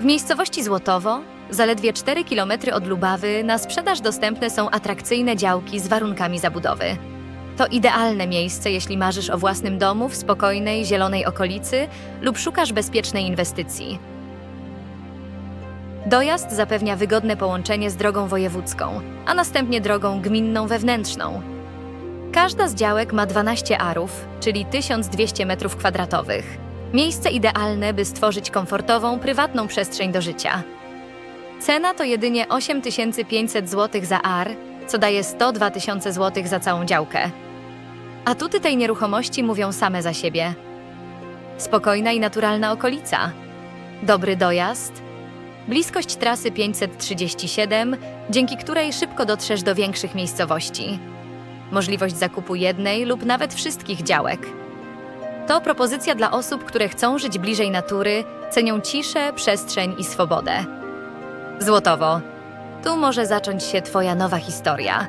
W miejscowości Złotowo, zaledwie 4 km od Lubawy, na sprzedaż dostępne są atrakcyjne działki z warunkami zabudowy. To idealne miejsce, jeśli marzysz o własnym domu w spokojnej, zielonej okolicy lub szukasz bezpiecznej inwestycji. Dojazd zapewnia wygodne połączenie z drogą wojewódzką, a następnie drogą gminną wewnętrzną. Każda z działek ma 12 arów, czyli 1200 m2. Miejsce idealne, by stworzyć komfortową, prywatną przestrzeń do życia. Cena to jedynie 8500 zł za ar, co daje 102 tysiące zł za całą działkę. Atuty tej nieruchomości mówią same za siebie. Spokojna i naturalna okolica, dobry dojazd, bliskość trasy 537, dzięki której szybko dotrzesz do większych miejscowości. Możliwość zakupu jednej lub nawet wszystkich działek. To propozycja dla osób, które chcą żyć bliżej natury, cenią ciszę, przestrzeń i swobodę. Złotowo. Tu może zacząć się Twoja nowa historia.